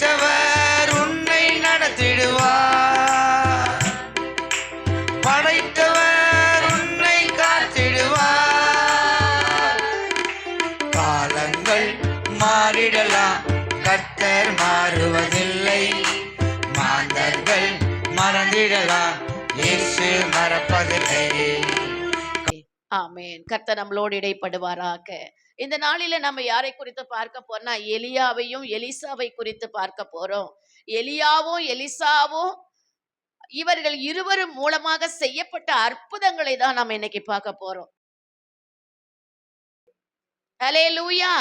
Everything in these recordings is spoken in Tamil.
படைத்தவர் உன்னை நடத்திடுவார். படைத்தவர் உன்னை காத்திடுவார். காலங்கள் மாறிடலாம் கர்த்தர் மாறுவதில்லை. மாந்தர்கள் மறந்திடலாம் இயேசு மறப்பதில்லை. ஆமேன். கர்த்தர் நம்மளோடு இடைப்படுவாராக. இந்த நாளில நம்ம யாரை குறித்து பார்க்க போறோம்னா எலியாவையும் எலிசாவை குறித்து பார்க்க போறோம். எலியாவும் எலிசாவும் இவர்கள் இருவரும் மூலமாக செய்யப்பட்ட அற்புதங்களை தான் நம்ம இன்னைக்கு பார்க்க போறோம். அலே லூயா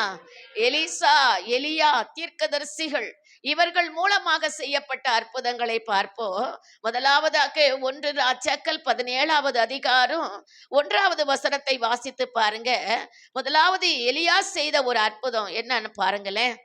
எலிசா எலியா தீர்க்கதரிசிகள் இவர்கள் மூலமாக செய்யப்பட்ட அற்புதங்களை பார்ப்போம் முதலாவதாக ஒன்று ராஜாக்கள் பதினேழாவது அதிகாரம் ஒன்றாவது வசனத்தை வாசித்து பாருங்க. முதலாவது எலியா செய்த ஒரு அற்புதம் என்னன்னு பாருங்களேன்.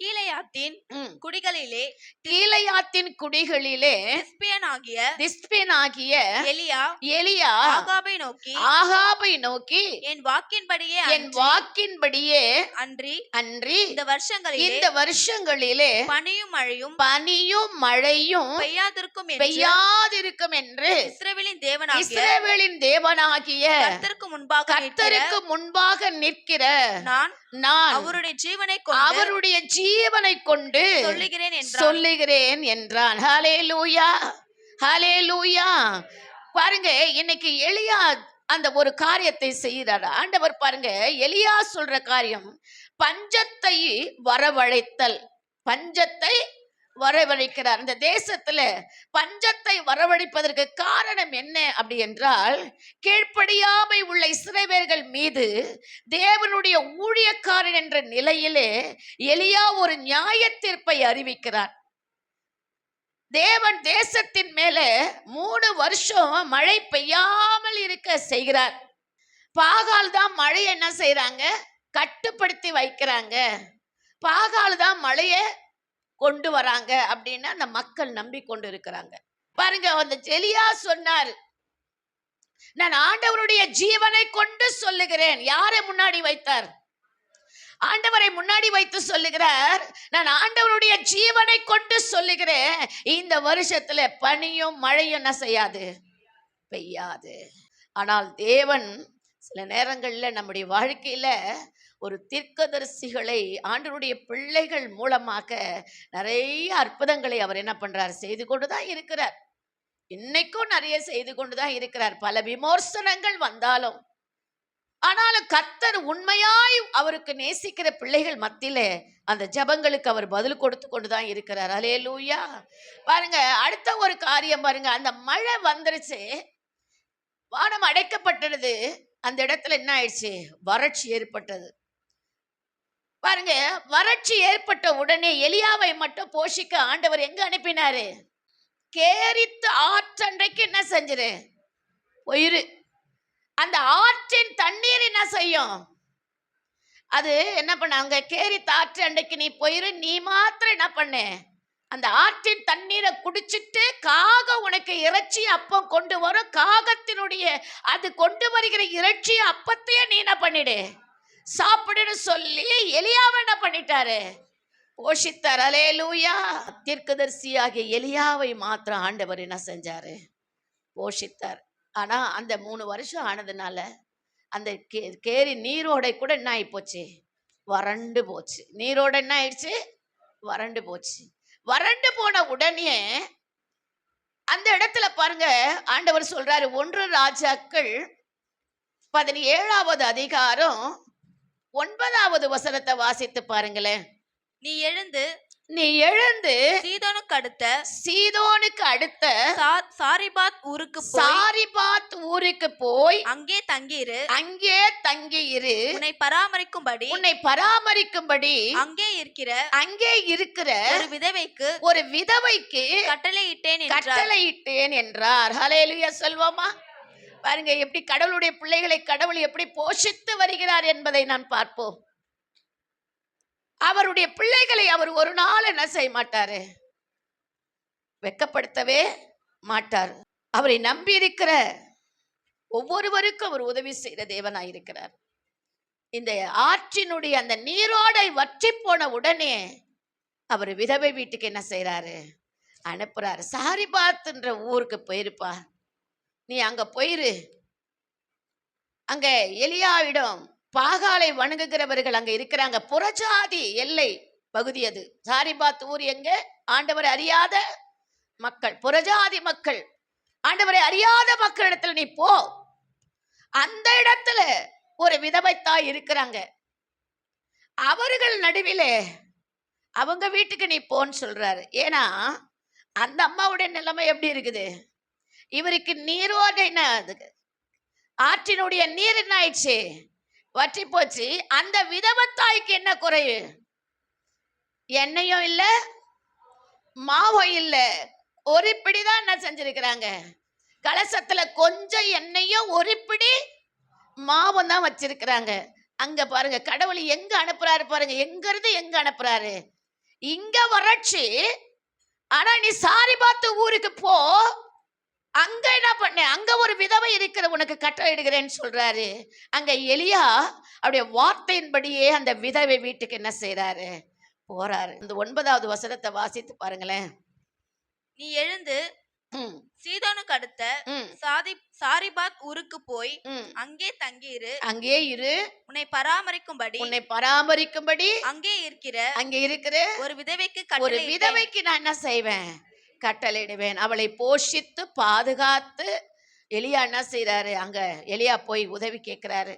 கீலேயாத்தின் ம். குடிகளிலே கீலேயாத்தின் குடிகளிலே திஸ்பியன் ஆகிய திஸ்பின் ஆகிய எலியா எலியா ஆகாபை நோக்கி ஆகாபை நோக்கி என் வாக்கின்படியே என் வாக்கின்படியே அன்றி அன்றி இந்த வருஷங்களிலே இந்த வருஷங்களிலே பனியும் மழையும் பனியும் மழையும் பெய்யாதிருக்கும் பெய்யாதிருக்கும் என்று இஸ்ரவேலின் தேவனாகிய இஸ்ரவேலின் தேவனாகிய கர்த்தருக்கு முன்பாக கர்த்தருக்கு முன்பாக நிற்கிற நான் நான் அவருடைய ஜீவனை அவருடைய ஜீவனை கொண்டு சொல்லுகிறேன் என்றான். சொல்லுகிறேன் என்றான். ஹலே லூயா ஹலே லூயா பாருங்க இன்னைக்கு எலியா அந்த ஒரு காரியத்தை செய்கிறார். ஆண்டவர் பாருங்க எலியா சொல்ற காரியம் பஞ்சத்தை வரவழைத்தல். பஞ்சத்தை வரவழைக்கிறார். இந்த தேசத்துல பஞ்சத்தை வரவழைப்பதற்கு காரணம் என்ன அப்படி என்றால் கீழ்ப்படியாமை உள்ள இஸ்ரவேலர்கள் மீது தேவனுடைய ஊழியக்காரன் என்ற நிலையிலே எளியா ஒரு நியாய தீர்ப்பை அறிவிக்கிறார். தேவன் தேசத்தின் மேல மூணு வருஷம் மழை பெய்யாமல் இருக்க செய்கிறார். பாகால் தான் மழை என்ன செய்யறாங்க கட்டுப்படுத்தி வைக்கிறாங்க. பாகால் தான் மழையை கொண்டு வராங்க அப்படின்னு அந்த மக்கள் நம்பி கொண்டு இருக்கிறாங்க. பாருங்க அந்த எலியா சொன்னார் நான் ஆண்டவருடைய ஜீவனை கொண்டு சொல்லுகிறேன். யாரை முன்னாடி வைத்தார்? ஆண்டவரை முன்னாடி வைத்து சொல்லுகிறார் நான் ஆண்டவருடைய ஜீவனை கொண்டு சொல்லுகிறேன். இந்த வருஷத்துல பனியும் மழையும் என்ன செய்யாது? பெய்யாது. ஆனால் தேவன் சில நேரங்கள்ல நம்முடைய வாழ்க்கையில ஒரு தீர்க்கதரிசிகளை ஆண்டவருடைய பிள்ளைகள் மூலமாக நிறைய அற்புதங்களை அவர் என்ன பண்ணுறார் செய்து கொண்டு தான் இருக்கிறார். இன்னைக்கும் நிறைய செய்து கொண்டு தான் இருக்கிறார். பல விமர்சனங்கள் வந்தாலும். ஆனாலும் கர்த்தர் உண்மையாய் அவருக்கு நேசிக்கிற பிள்ளைகள் மத்தியில அந்த ஜெபங்களுக்கு அவர் பதில் கொடுத்து கொண்டு தான் இருக்கிறார். அலேலூயா பாருங்க அடுத்த ஒரு காரியம் பாருங்க. அந்த மழை வந்துருச்சு. வானம் அடைக்கப்பட்டது. அந்த இடத்துல என்ன ஆயிடுச்சு? வறட்சி ஏற்பட்டது. பாருங்க வறட்சி ஏற்பட்ட உடனே எலியாவை மட்டும் போஷிக்க ஆண்டவர் எங்க அனுப்பினாரு? கேரித்து ஆற்றன்றைக்கு என்ன செஞ்சிரு? உயிர். அந்த ஆற்றின் தண்ணீர் என்ன செய்யும்? அது என்ன பண்ணாங்க கேரி ஆற்று அன்றைக்கு நீ போயிரு நீ மாத்திரம் என்ன பண்ணு? அந்த ஆற்றின் தண்ணீரை குடிச்சிட்டு காகம் உனக்கு இறைச்சி அப்பம் கொண்டு வரும். காகத்தினுடைய அது கொண்டு வருகிற இறைச்சி அப்பத்தையே நீ என்ன பண்ணிடு? சாப்பிடுன்னு சொல்லி எலியாவை என்ன பண்ணிட்டாரு? போஷித்தார் அலேலூயா! தீர்க்கதரிசியாகிய எலியாவை மாத்திரம் ஆண்டவர் என்ன செஞ்சாரு? போஷித்தார். ஆனா அந்த மூணு வருஷம் ஆனதுனால அந்த கே கேரி நீரோடை கூட என்ன ஆகிப்போச்சு வறண்டு போச்சு. நீரோட என்ன ஆயிடுச்சு? வறண்டு போச்சு. வறண்டு போன உடனே அந்த இடத்துல பாருங்க ஆண்டவர் சொல்றாரு ஒன்று ராஜாக்கள் பதினேழாவது அதிகாரம் ஒன்பதாவது வசனத்தை வாசித்து பாருங்களேன். நீ எழுந்து நீ எழுந்து சீதோனுக்கு அடுத்த சீதோனுக்கு அடுத்த சாரிபாத் ஊருக்கு சாரிபாத் ஊருக்கு போய் அங்கே தங்கியிரு. அங்கே தங்கி இரு உன்னை பராமரிக்கும்படி உன்னை பராமரிக்கும்படி அங்கே இருக்கிற அங்கே இருக்கிற ஒரு விதவைக்கு ஒரு விதவைக்கு கட்டளையிட்டேன் என்றார். கட்டளையிட்டேன் என்றார். ஹalleluya சொல்வோமா? பாருங்க எப்படி கடவுளுடைய பிள்ளைகளை கடவுள் எப்படி போஷித்து வருகிறார் என்பதை நான் பார்ப்போம். அவருடைய பிள்ளைகளை அவர் ஒரு நாள் என்ன செய்ய மாட்டாரு? வெக்கப்படுத்தவே மாட்டார். அவரை நம்பி இருக்கிற ஒவ்வொருவருக்கும் அவர் உதவி செய்கிற தேவனாயிருக்கிறார் இந்த ஆற்றினுடைய அந்த நீரோடை வற்றி போன உடனே அவர் விதவை வீட்டுக்கு என்ன செய்கிறாரு அனுப்புறாரு. சாரிபாத்துன்ற ஊருக்கு போயிருப்பார். நீ அங்க போயிரு. அங்க எலியாவிடம் பாகாலை வணங்குகிறவர்கள் அங்க இருக்கிறாங்க. புறஜாதி எல்லை பகுதி அது. சாரிபாத் ஊர் எங்க? ஆண்டவர் அறியாத மக்கள். புறஜாதி மக்கள். ஆண்டவரை அறியாத மக்களிடத்துல நீ போ. அந்த இடத்துல ஒரு விதவைத்தாய் இருக்கிறாங்க. அவர்கள் நடுவிலே அவங்க வீட்டுக்கு நீ போன்னு சொல்றாரு. ஏன்னா அந்த அம்மாவுடைய நிலைமை எப்படி இருக்குது? இவருக்கு நீரோடு என்ன அதுக்கு ஆற்றினுடைய நீர் என்ன ஆயிடுச்சு? வற்றி போச்சு. அந்த விதவத்தாய்க்கு என்ன குறைவு எண்ணெயும் இல்ல மாவும் இல்ல. ஒரு பிடி தான் என்ன செஞ்சிருக்கிறாங்க? கலசத்துல கொஞ்சம் எண்ணெயும் ஒரு பிடி மாவும் தான் வச்சிருக்கிறாங்க. அங்க பாருங்க கடவுள் எங்க அனுப்புறாரு பாருங்க. எங்க இருந்து எங்க அனுப்புறாரு? இங்க வறட்சி. ஆனா நீ சாரி பார்த்து ஊருக்கு போ. அங்க என்ன பண்ண? அங்க ஒரு விதவை இருக்கிற உனக்கு கட்டளையிடுகிறேன்னு சொல்றாரு. அங்க எலியா அப்படியே வார்த்தையின்படியே அந்த விதவை வீட்டுக்கு என்ன செய்றாரு? போறாரு. இந்த ஒன்பதாவது வசனத்தை வாசித்து பாருங்களேன். நீ எழுந்து சீதோனுக்கு அடுத்த சாதி சாரிபாத் ஊருக்கு போய். அங்கே தங்கியிரு. அங்கே இரு. உன்னை பராமரிக்கும்படி உன்னை பராமரிக்கும்படி அங்கே இருக்கிற அங்கே இருக்கிற ஒரு விதவைக்கு ஒரு விதவைக்கு நான் என்ன செய்வேன்? கட்டளையிடுவேன். அவளை போஷித்து பாதுகாத்து எலியா என்ன செய்கிறாரு அங்கே எலியா போய் உதவி கேட்குறாரு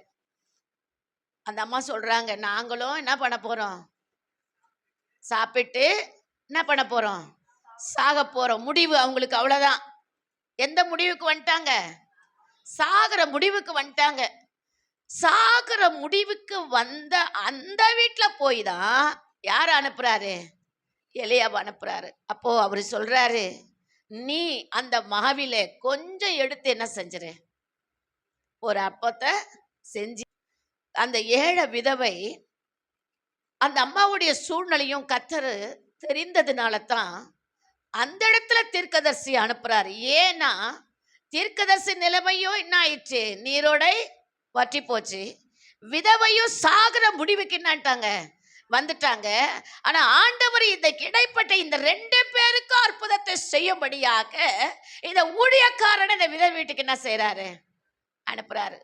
அந்த அம்மா சொல்கிறாங்க நாங்களும் என்ன பண்ண போகிறோம் சாப்பிட்டு என்ன பண்ண போகிறோம் சாக போகிறோம் முடிவு அவங்களுக்கு அவ்வளோதான் எந்த முடிவுக்கு வந்துட்டாங்க? சாகிற முடிவுக்கு வந்துட்டாங்க. சாகிற முடிவுக்கு வந்த அந்த வீட்டில் போய் தான் யார் அனுப்புகிறாரு எலியாவை அனுப்புறாரு. அப்போ அவர் சொல்றாரு நீ அந்த மாவில கொஞ்சம் எடுத்து என்ன செஞ்சிரு? ஒரு அப்பத்தை செஞ்சு அந்த ஏழை விதவை அந்த அம்மாவுடைய சூழ்நிலையும் கத்தரு தெரிந்ததுனால தான் அந்த இடத்துல தீர்க்கதர்சி அனுப்புறாரு. ஏன்னா தீர்க்கதர்சி நிலைமையும் என்ன ஆயிடுச்சு நீரோடை வற்றி போச்சு விதவையும் சாகிற முடிவுக்கு என்னான்ட்டாங்க? வந்துட்டாங்க. ஆனா ஆண்டவர் இந்த கிடைப்பட்ட இந்த ரெண்டு பேருக்கும் அற்புதத்தை செய்யும்படியாக இந்த ஊழியக்காரன் இந்த வித வீட்டுக்கு என்ன செய்யறாரு அனுப்புறாரு.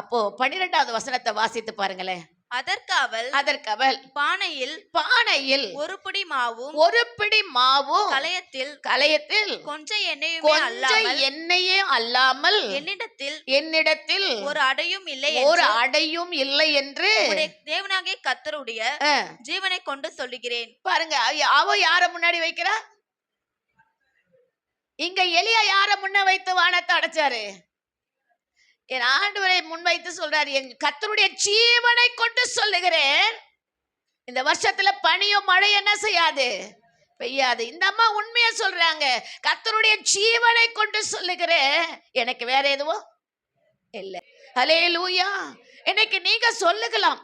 அப்போ பன்னிரெண்டாவது வசனத்தை வாசித்து பாருங்களேன். அதற்கு அவள் அதற்கு அவள் பானையில் பானையில் ஒரு பிடி மாவும் ஒரு பிடி மாவும் கலயத்தில் கலையத்தில் கொஞ்சம் எண்ணெயுமே கொஞ்சம் எண்ணெயே அல்லாமல் என்னிடத்தில் என்னிடத்தில் ஒரு அடையும் இல்லை ஒரு அடையும் இல்லை என்று தேவனாகிய கத்தருடைய ஜீவனை கொண்டு சொல்லுகிறேன். பாருங்க அவ யார முன்னாடி வைக்கிறா? இங்க எலியா யார முன்ன வைத்து வானத்தை அடைச்சாரு? என் ஆண்டவரை முன்வைத்து சொல்றார் என் கத்தருடைய ஜீவனை கொண்டு சொல்லுகிறேன். இந்த வருஷத்துல பனியும் மழை என்ன செய்யாது? பெய்யாது. இந்த அம்மா உண்மையை சொல்றாங்க கத்தருடைய ஜீவனை கொண்டு சொல்லுகிறேன். எனக்கு வேற எதுவும் இல்லை. ஹலே லூயா இன்னைக்கு நீங்க சொல்லுகலாம்.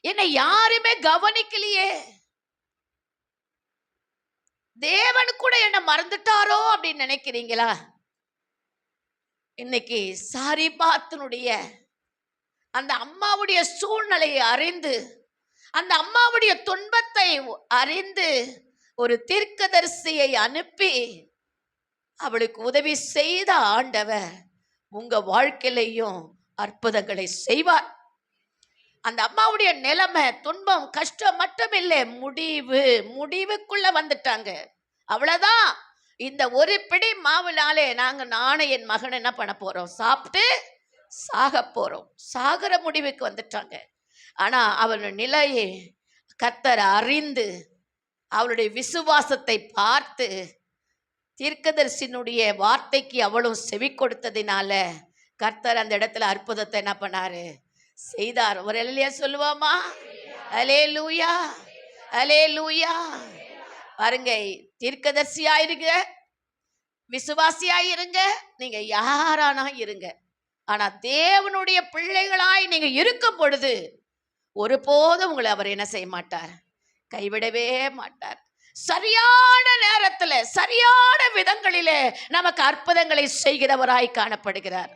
என்னை யாருமே கவனிக்கலையே. தேவன் கூட என்ன மறந்துட்டாரோ அப்படின்னு நினைக்கிறீங்களா? இன்னைக்கு சாரிபாத்தினுடைய அந்த அம்மாவுடைய சூழ்நிலையை அறிந்து அந்த அம்மாவுடைய துன்பத்தை அறிந்து ஒரு தீர்க்கதரிசியை அனுப்பி அவளுக்கு உதவி செய்த ஆண்டவர் உங்க வாழ்க்கையிலையும் அற்புதங்களை செய்வார். அந்த அம்மாவுடைய நிலைமை துன்பம் கஷ்டம் மட்டும் இல்லை முடிவு முடிவுக்குள்ள வந்துட்டாங்க. அவ்வளவுதான். இந்த ஒரு பிடி மாவுனாலே நாங்க நானும் என் மகன் என்ன பண்ண போறோம்? சாப்பிட்டு சாக போறோம். சாகிற முடிவுக்கு வந்துட்டாங்க. ஆனா அவளுடைய நிலையை கத்தர் அறிந்து அவளுடைய விசுவாசத்தை பார்த்து தீர்க்கதரிசினுடைய வார்த்தைக்கு அவளும் செவி கொடுத்ததினால கர்த்தர் அந்த இடத்துல அற்புதத்தை என்ன பண்ணாரு? செய்தார். ஒரு இல்லையா சொல்லுவாமா? அலே லூயா அலே லூயா பாருங்க தீர்க்கதர்சியா இருங்க விசுவாசியா இருங்க நீங்க யாரானா இருங்க. ஆனா தேவனுடைய பிள்ளைகளாய் நீங்க இருக்கும் பொழுது ஒருபோதும் உங்களை அவர் என்ன செய்ய மாட்டார். கைவிடவே மாட்டார். சரியான நேரத்துல சரியான விதங்களிலே நமக்கு அற்புதங்களை செய்கிறவராய் காணப்படுகிறார்.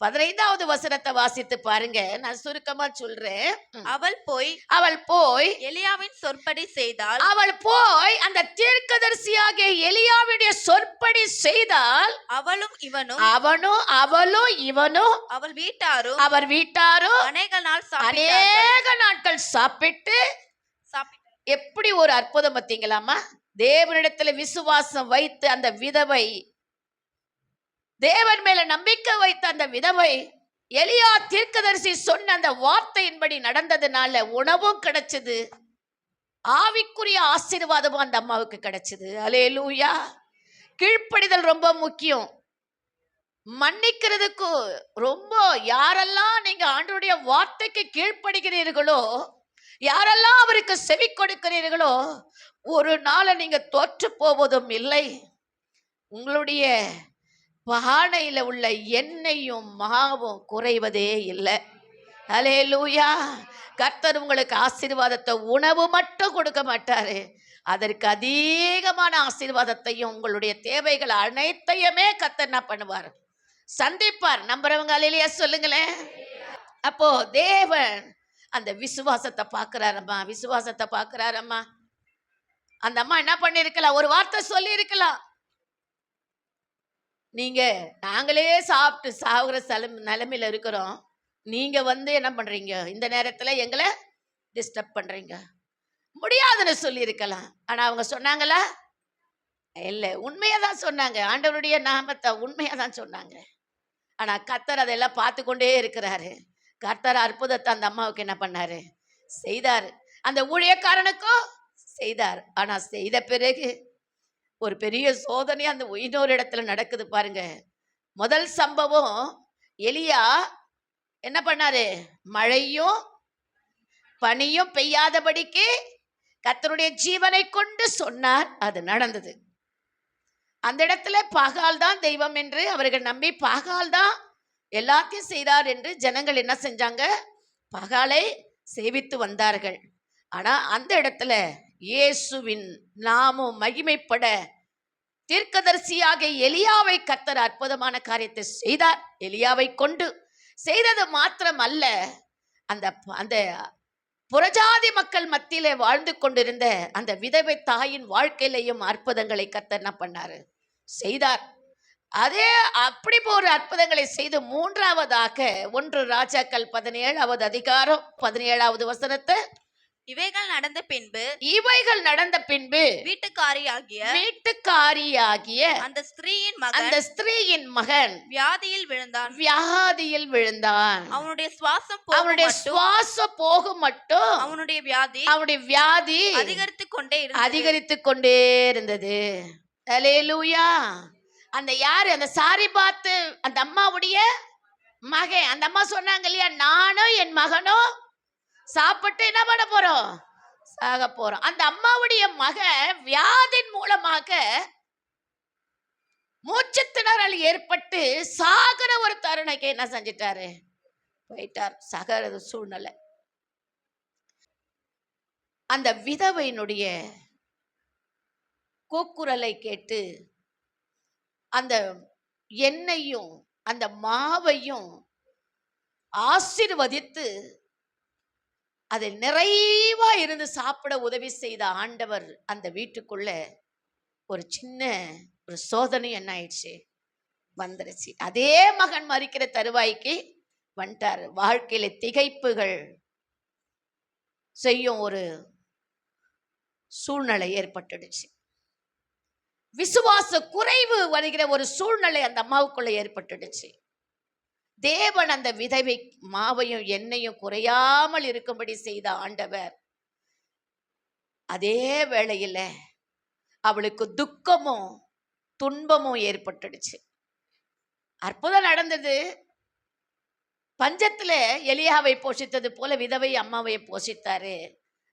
பதினைந்தாவது வசனத்தை வாசித்து பாருங்க நான் சுருக்கமா சொல்றேன். அவள் போய் அவள் போய் எலியாவின் சொற்படி செய்தால் அவள் போய் அந்த தீர்க்கதரிசியாகிய எலியாவுடைய சொற்படி செய்தால் அவளும் இவனும் அவனும் அவளும் இவனும் அவள் வீட்டாரும் அவர் வீட்டாரும் அநேக நாள். அநேக நாட்கள் சாப்பிட்டு. எப்படி ஒரு அற்புதம் பார்த்தீங்களாமா தேவனிடத்துல விசுவாசம் வைத்து அந்த விதவை தேவன் மேல நம்பிக்கை வைத்த அந்த விதவை எலியா தீர்க்கதரிசி சொன்ன அந்த வார்த்தையின்படி நடந்ததுனால உணவும் கிடைச்சது. ஆவிக்குரிய ஆசீர்வாதமும் அந்த அம்மாவுக்கு கிடைச்சது. அலேலூயா கீழ்ப்படிதல் ரொம்ப முக்கியம். மன்னிக்கிறதுக்கு ரொம்ப யாரெல்லாம் நீங்க ஆண்டவருடைய வார்த்தைக்கு கீழ்ப்படுகிறீர்களோ யாரெல்லாம் அவருக்கு செவி கொடுக்கிறீர்களோ ஒரு நாளை நீங்க தோற்று போவதும் இல்லை. உங்களுடைய பானையில் உள்ள எண்ணெயும் மாவும் குறைவதே இல்லை. அலே லூயா கர்த்தர் உங்களுக்கு ஆசீர்வாதத்தை உணவு மட்டும் கொடுக்க மாட்டாரு. அதற்கு அதிகமான ஆசீர்வாதத்தையும் உங்களுடைய தேவைகள் அனைத்தையுமே கர்த்தர் என்ன பண்ணுவார்? சந்திப்பார். நம்புறவங்க அலையிலேயே சொல்லுங்களேன். அப்போ தேவன் அந்த விசுவாசத்தை பார்க்குறாரம்மா விசுவாசத்தை பார்க்குறாரம்மா. அந்த அம்மா என்ன பண்ணியிருக்கலாம்? ஒரு வார்த்தை சொல்லியிருக்கலாம். நீங்க நாங்களே சாப்பிட்டு சாகுற சலம் நிலமையில இருக்கிறோம். நீங்க வந்து என்ன பண்றீங்க? இந்த நேரத்துல எங்களை டிஸ்டர்ப் பண்றீங்க. முடியாதுன்னு சொல்லியிருக்கலாம். ஆனால் ஆனா அவங்க சொன்னாங்களா? இல்லை உண்மையா தான் சொன்னாங்க. ஆண்டவருடைய நாமத்தை உண்மையா தான் சொன்னாங்க. ஆனா கத்தர் அதெல்லாம் பார்த்து கொண்டே இருக்கிறாரு. கர்த்தர் அற்புதத்தை அந்த அம்மாவுக்கு என்ன பண்ணாரு? செய்தார். அந்த ஊழியக்காரனுக்கும் செய்தார். ஆனா செய்த பிறகு ஒரு பெரிய சோதனை அந்த இன்னொரு இடத்துல நடக்குது பாருங்க. முதல் சம்பவம் எலியா என்ன பண்ணாரு? மழையும் பனியும் பெய்யாதபடிக்கு கத்தருடைய ஜீவனை கொண்டு சொன்னார். அது நடந்தது. அந்த இடத்துல பாகால் தான் தெய்வம் என்று அவர்கள் நம்பி பாகால் தான் எல்லாத்தையும் செய்தார் என்று ஜனங்கள் என்ன செஞ்சாங்க? பகாலை சேவித்து வந்தார்கள். ஆனால் அந்த இடத்துல இயேசுவின் நாமும் மகிமைப்பட தீர்க்கதரிசியாக எலியாவை கத்தர் அற்புதமான காரியத்தை செய்தார். எலியாவை கொண்டு செய்தது மாத்திரம் அல்ல அந்த அந்த புறஜாதி மக்கள் மத்தியிலே வாழ்ந்து கொண்டிருந்த அந்த விதவை தாயின் வாழ்க்கையிலையும் அற்புதங்களை கத்தர் என்ன பண்ணாரு? செய்தார். அதே அப்படி ஒரு அற்புதங்களை செய்து மூன்றாவதாக ஒன்று ராஜாக்கள் பதினேழாவது அதிகாரம் பதினேழாவது வசனத்தை இவைகள் நடந்த பின்பு இவைகள் நடந்த பின்பு வீட்டுக்காரியாகிய வீட்டுக்காரியாகிய அந்த ஸ்திரீயின் அந்த மகன் ஸ்திரீயின் மகன் வியாதியில் விழுந்தான். வியாதியில் விழுந்தான். அவனுடைய சுவாசம் அவனுடைய சுவாசம் போகும் மட்டும் அவனுடைய வியாதி அவனுடைய வியாதி அதிகரித்து கொண்டே அதிகரித்து கொண்டே இருந்தது. அலேலூயா அந்த யாரு? அந்த சாரி பார்த்து அந்த அம்மாவுடைய மகன். அந்த அம்மா சொன்னாங்க இல்லையா? நானும் என் மகனும் சாப்பிட்டு என்ன பண்ண போறோம்? சாக போறோம். அந்த அம்மாவுடைய மகன் வியாதின் மூலமாக மூச்சுத்திணறல் ஏற்பட்டு சாகர ஒரு தருணைக்கு என்ன செஞ்சிட்டாரு? போயிட்டார். சகர சூழ்நிலை. அந்த விதவையினுடைய கூக்குரலை கேட்டு அந்த எண்ணெயும் அந்த மாவையும் ஆசிர்வதித்து அதில் நிறைவா இருந்து சாப்பிட உதவி செய்த ஆண்டவர் அந்த வீட்டுக்குள்ள ஒரு சின்ன ஒரு சோதனை என்ன ஆயிடுச்சு? வந்துருச்சு. அதே மகன் மறிக்கிற தருவாய்க்கு வந்துட்டார். வாழ்க்கையில திகைப்புகள் செய்யும் ஒரு சூழ்நிலை ஏற்பட்டுடுச்சு. விசுவாச குறைவு வருகிற ஒரு சூழ்நிலை அந்த அம்மாவுக்குள்ள ஏற்பட்டுடுச்சு. தேவன் அந்த விதவை மாவையும் எண்ணெயும் குறையாமல் இருக்கும்படி செய்த ஆண்டவர். அதே வேளையில் அவளுக்கு துக்கமும் துன்பமும் ஏற்பட்டுடுச்சு. அற்புதம் நடந்தது. பஞ்சத்தில் எலியாவை போஷித்தது போல விதவை அம்மாவை போஷித்தாரு.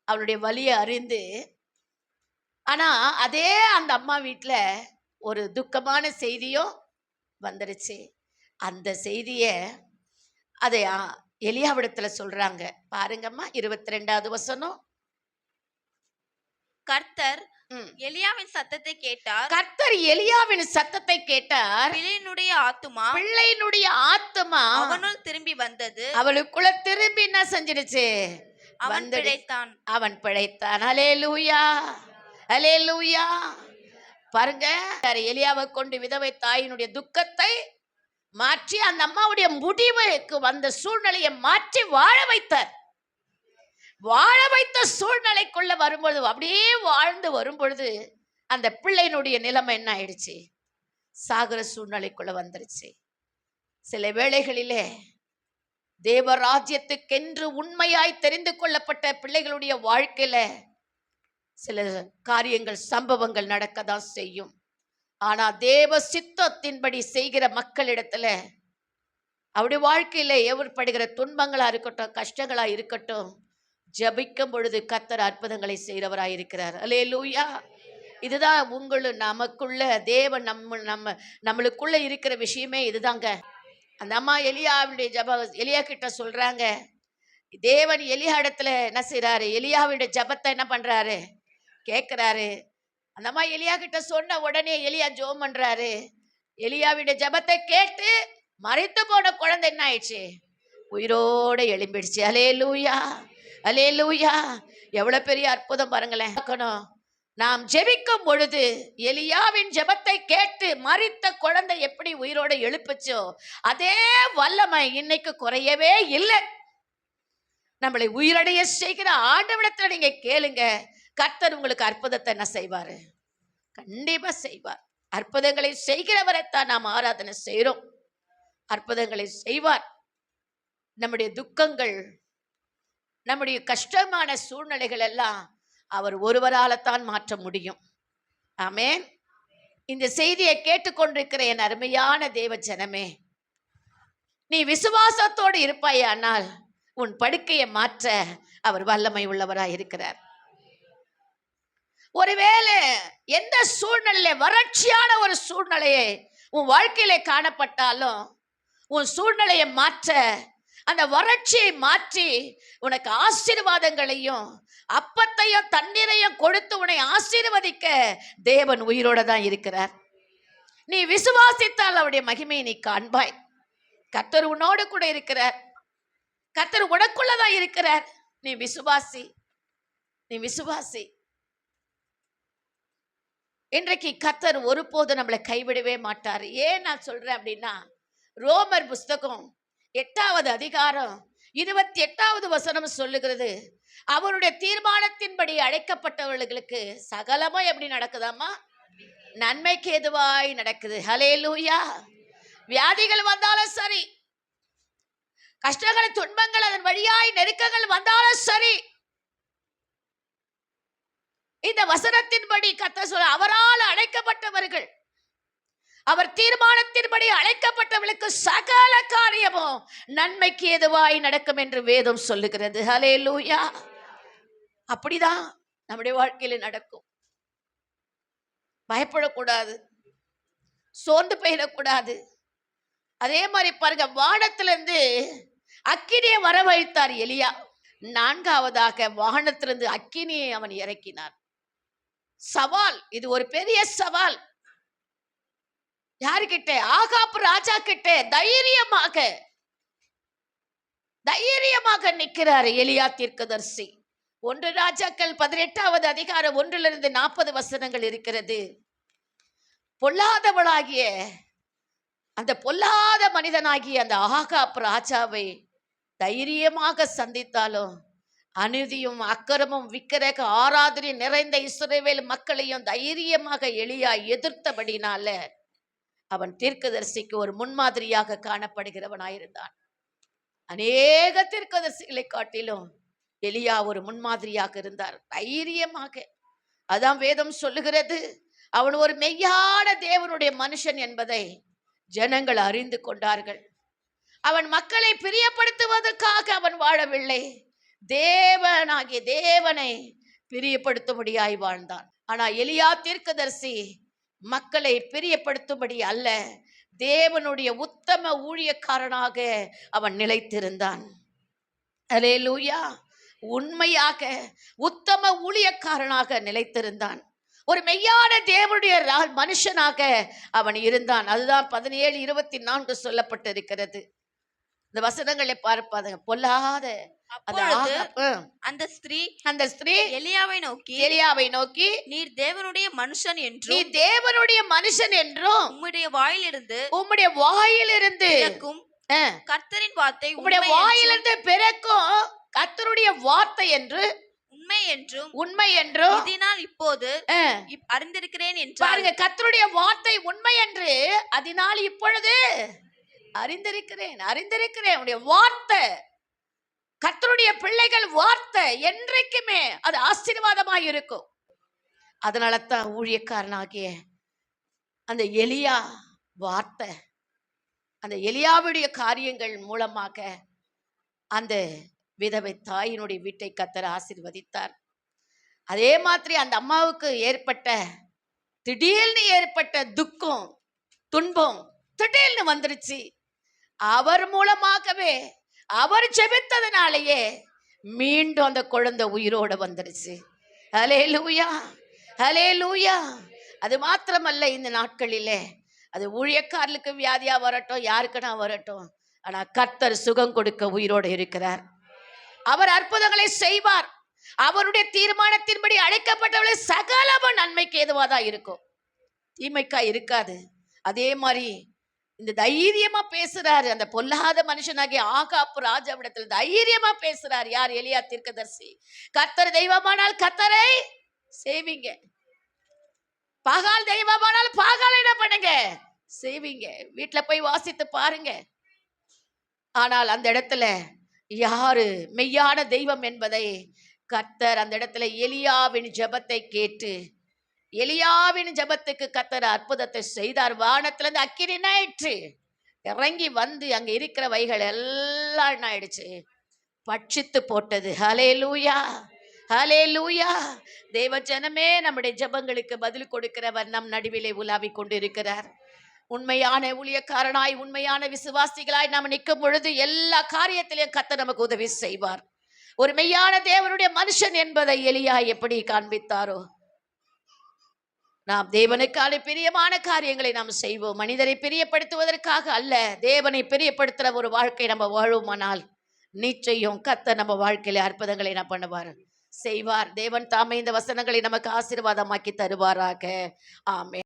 அவளுடைய வலியை அறிந்து. ஆனால் அதே அந்த அம்மா வீட்டில் ஒரு துக்கமான செய்தியும் வந்துருச்சு. அந்த செய்திய அதை எலியாவிடத்துல சொல்றாங்க. பாருங்கம்மா இருபத்தி ரெண்டாவது வசனம். கர்த்தர். எலியாவின் சத்தத்தை கேட்டார். கர்த்தர் எலியாவின் சத்தத்தை கேட்டார். பிள்ளையினுடைய ஆத்துமா? பிள்ளையினுடைய ஆத்மா அவனுள் திரும்பி வந்தது. அவளுக்குள்ள திரும்பி என்ன செஞ்சிடுச்சு? அவன் பிழைத்தான். அவன் பிழைத்தான். அலே லூயா அலே லூயா பாருங்க எலியாவை கொண்டு விதவை தாயினுடைய துக்கத்தை மாற்றி அந்த அம்மாவுடைய முடிவுக்கு வந்த சூழ்நிலையை மாற்றி வாழ வைத்தார். வாழ வைத்த சூழ்நிலைக்குள்ள வரும்பொழுது அப்படியே வாழ்ந்து வரும்பொழுது அந்த பிள்ளையினுடைய நிலைமை என்ன ஆயிடுச்சு? சாகர சூழ்நிலைக்குள்ள வந்துருச்சு. சில வேளைகளிலே தேவராஜ்யத்துக்கென்று உண்மையாய் தெரிந்து கொள்ளப்பட்ட பிள்ளைகளுடைய வாழ்க்கையில சில காரியங்கள் சம்பவங்கள் நடக்க தான் செய்யும். ஆனா தேவ சித்தத்தின்படி செய்கிற மக்களிடத்துல அப்படி வாழ்க்கையில ஏற்படுகிற துன்பங்களா இருக்கட்டும் கஷ்டங்களா இருக்கட்டும் ஜபிக்கும் பொழுது கத்தர் அற்புதங்களை செய்கிறவராய் இருக்கிறார். அலே லூயா இதுதான் உங்களும் நமக்குள்ள தேவன் நம்ம நம்ம நம்மளுக்குள்ள இருக்கிற விஷயமே இதுதாங்க. அந்த அம்மா எலியாவுடைய ஜப எலியா கிட்ட சொல்றாங்க தேவன் எலியா இடத்துல என்ன செய்கிறாரு எலியாவுடைய ஜபத்தை என்ன பண்றாரு? கேட்குறாரு அந்த அம்மா எலியா கிட்ட சொன்ன உடனே எலியா ஜோம் பண்றாரு. எலியாவிட ஜபத்தை கேட்டு மறைத்து போன குழந்தை என்ன ஆயிடுச்சு? உயிரோட எழும்பிடுச்சு. அலே லூயா அலே லூயா எவ்வளவு பெரிய அற்புதம் பாருங்களேன். பார்க்கணும். நாம் ஜெபிக்கும் பொழுது எலியாவின் ஜெபத்தை கேட்டு மறித்த குழந்தை எப்படி உயிரோட எழுப்புச்சோ அதே வல்லமை இன்னைக்கு குறையவே இல்லை. நம்மளை உயிரடைய செய்கிற ஆண்டவிடத்துல நீங்க கேளுங்க. கர்த்தர் உங்களுக்கு அற்புதத்தை என்ன செய்வார். கண்டிப்பாக செய்வார். அற்புதங்களை செய்கிறவரைத்தான் நாம் ஆராதனை செய்கிறோம் அற்புதங்களை செய்வார். நம்முடைய துக்கங்கள் நம்முடைய கஷ்டமான சூழ்நிலைகள் எல்லாம் அவர் ஒருவரால் தான் மாற்ற முடியும். ஆமேன். இந்த செய்தியை கேட்டுக்கொண்டிருக்கிற என் அருமையான தேவ ஜனமே நீ விசுவாசத்தோடு இருப்பாயானால் உன் படுக்கையை மாற்ற அவர் வல்லமை உள்ளவராய் இருக்கிறார் ஒருவேளை எந்த சூழ்நிலை வறட்சியான ஒரு சூழ்நிலையை உன் வாழ்க்கையில காணப்பட்டாலும் உன் சூழ்நிலையை மாற்ற அந்த வறட்சியை மாற்றி உனக்கு ஆசீர்வாதங்களையும் அப்பத்தையும் தண்ணீரையும் கொடுத்து உன்னை ஆசீர்வதிக்க தேவன் உயிரோட தான் இருக்கிறார். நீ விசுவாசித்தால் அவருடைய மகிமையை நீ காண்பாய். கத்தர் உன்னோடு கூட இருக்கிறார். கத்தர் உனக்குள்ளதான் இருக்கிறார். நீ விசுவாசி. நீ விசுவாசி. இன்றைக்கு கத்தர் ஒருபோது நம்மளை கைவிடவே மாட்டார். ஏன் நான் சொல்றேன் அப்படின்னா ரோமர் புஸ்தகம் எட்டாவது அதிகாரம் இருபத்தி எட்டாவது வசனம் சொல்லுகிறது அவருடைய தீர்மானத்தின்படி அழைக்கப்பட்டவர்களுக்கு சகலமா எப்படி நடக்குதாமா நன்மைக்கு எதுவாய் நடக்குது. ஹலே லூயா வியாதிகள் வந்தாலும் சரி கஷ்டங்கள் துன்பங்கள் அதன் வழியாய் நெருக்கங்கள் வந்தாலும் சரி இந்த வசனத்தின்படி கத்த சொல்ல அவரால் அழைக்கப்பட்டவர்கள் அவர் தீர்மானத்தின்படி அழைக்கப்பட்டவர்களுக்கு சகல காரியமும் நன்மைக்கு எதுவாய் நடக்கும் என்று வேதம் சொல்லுகிறது. ஹலே லூயா அப்படிதான் நம்முடைய வாழ்க்கையில நடக்கும். பயப்படக்கூடாது. சோர்ந்து போயிடக்கூடாது. அதே மாதிரி பாருங்க வானத்திலிருந்து அக்கினியை வர வைத்தார் எலியா. நான்காவதாக வானத்திலிருந்து அக்கினியை அவன் இறக்கினார் சவால். இது ஒரு பெரிய சவால். யாருக்கிட்ட? ஆகாப்பு ராஜா கிட்ட தைரியமாக. தைரியமாக நிற்கிறார் எலியா தீர்க்கதர்சி. ஒன்று ராஜாக்கள் பதினெட்டாவது அதிகாரம் ஒன்றிலிருந்து நாற்பது வசனங்கள் இருக்கிறது. பொல்லாதவளாகிய அந்த பொல்லாத மனிதனாகிய அந்த ஆகாப் ராஜாவை தைரியமாக சந்தித்தாலும் அநீதியும் அக்கிரமும் விக்கிரக ஆராதனை நிறைந்த இஸ்ரேவேல் மக்களையும் தைரியமாக எளியா எதிர்த்தபடினால அவன் தீர்க்கதரிசிக்கு ஒரு முன்மாதிரியாக காணப்படுகிறவனாயிருந்தான். அநேக தீர்க்கதரிசிகளை காட்டிலும் எளியா ஒரு முன்மாதிரியாக இருந்தார். தைரியமாக. அதான் வேதம் சொல்லுகிறது அவன் ஒரு மெய்யான தேவனுடைய மனுஷன் என்பதை ஜனங்கள் அறிந்து கொண்டார்கள். அவன் மக்களை பிரியப்படுத்துவதற்காக அவன் வாழவில்லை. தேவனாகிய தேவனை பிரியப்படுத்தும்படியாய் வாழ்ந்தான். ஆனா எலியா தீர்க்கதரிசி மக்களை பிரியப்படுத்தும்படி அல்ல தேவனுடைய உத்தம ஊழியக்காரனாக அவன் நிலைத்திருந்தான். அரே லூயா உண்மையாக உத்தம ஊழியக்காரனாக நிலைத்திருந்தான். ஒரு மெய்யான தேவனுடைய ரா- மனுஷனாக அவன் இருந்தான். அதுதான் பதினேழு இருபத்தி நான்கு சொல்லப்பட்டிருக்கிறது. இந்த வசனங்களை பார்ப்பாதுங்க பொல்லாத அந்த ஸ்திரீ அந்த ஸ்திரீ எலியாவை நோக்கி எலியாவை நோக்கி நீர் தேவனுடைய மனுஷன் நீ என்றும் தேவனுடைய மனுஷன் என்றும் உம்முடைய வாயிலிருந்து உம்முடைய வாயிலிருந்து பிறக்கும் கர்த்தரின் வார்த்தை உம்முடைய வாயிலிருந்து பிறக்கும் கர்த்தருடைய வார்த்தை என்று உண்மை என்றும் உண்மை என்றும் இதனால் இப்போது அறிந்திருக்கிறேன் என்றார் பாருங்க கர்த்தருடைய வார்த்தை உண்மை என்று அதனால் இப்பொழுது அறிந்திருக்கிறேன் அறிந்திருக்கிறேன். உடைய வார்த்தை கர்த்தருடைய பிள்ளைகள் வார்த்தை என்றைக்குமே அது ஆசீர்வாதமாய் இருக்கும். அதனால தான் ஊழியக்காரனாகிய அந்த எலியா வார்த்தை அந்த எலியாவுடைய காரியங்கள் மூலமாக அந்த விதவை தாயினுடைய வீட்டை கத்தர் ஆசீர்வதித்தார். அதே மாதிரி அந்த அம்மாவுக்கு ஏற்பட்ட திடீர்னு ஏற்பட்ட துக்கம் துன்பம் திடீர்னு வந்துருச்சு. அவர் மூலமாகவே அவர் செபித்ததுனாலேயே மீண்டும் அந்த குழந்தை உயிரோட வந்துருச்சு ஹலே லூயா ஹலே லூயா அது மாத்திரமல்ல இந்த நாட்களிலே. அது ஊழியக்காரர்களுக்கு வியாதியா வரட்டும் யாருக்குன்னா வரட்டும். ஆனா கர்த்தர் சுகம் கொடுக்க உயிரோடு இருக்கிறார். அவர் அற்புதங்களை செய்வார். அவருடைய தீர்மானத்தின்படி அழைக்கப்பட்டவளை சகலமும் நன்மைக்கு ஏதுவாதான் இருக்கும். தீமைக்கா இருக்காது. அதே மாதிரி இந்த தைரியமா பேசுறாரு. அந்த பொல்லாத மனுஷனாகிய ஆகாப்பு ராஜாவிடத்துல தைரியமா பேசுறாரு. யார்? எலியா தீர்க்கதர்சி. கத்தர் தெய்வமானால் கத்தரை செய்வீங்க பாகால் தெய்வமானால் பாகால் என்ன பண்ணுங்க? செய்வீங்க வீட்டுல போய் வாசித்து பாருங்க. ஆனால் அந்த இடத்துல யாரு? மெய்யான தெய்வம் என்பதை கத்தர் அந்த இடத்துல எலியாவின் ஜபத்தை கேட்டு எலியாவின் ஜெபத்துக்கு கத்தர் அற்புதத்தை செய்தார். வானத்துலேருந்து அக்கினி ஆயிடுச்சு இறங்கி வந்து அங்கே இருக்கிற வைகள் எல்லாம் என்ன ஆயிடுச்சு பட்சித்து போட்டது. ஹலே லூயா ஹலே லூயா தேவ ஜனமே நம்முடைய ஜெபங்களுக்கு பதில் கொடுக்கிறவர் நம் நடுவிலே உலாவிக் கொண்டிருக்கிறார். உண்மையான ஊழியக்காரனாய் உண்மையான விசுவாசிகளாய் நாம் நிற்கும் பொழுது எல்லா காரியத்திலையும் கத்த நமக்கு உதவி செய்வார். ஒரு மெய்யான தேவனுடைய மனுஷன் என்பதை எளியாய் எப்படி காண்பித்தாரோ? நாம் தேவனுக்கான பிரியமான காரியங்களை நாம் செய்வோம். மனிதரை பிரியப்படுத்துவதற்காக அல்ல தேவனை பிரியப்படுத்துகிற ஒரு வாழ்க்கை நம்ம வாழுமானால் நிச்சயம் கத்த நம்ம வாழ்க்கையில அற்புதங்களை நான் பண்ணுவார். செய்வார். தேவன் தாமே இந்த வசனங்களை நமக்கு ஆசீர்வாதமாக்கி தருவாராக. ஆமே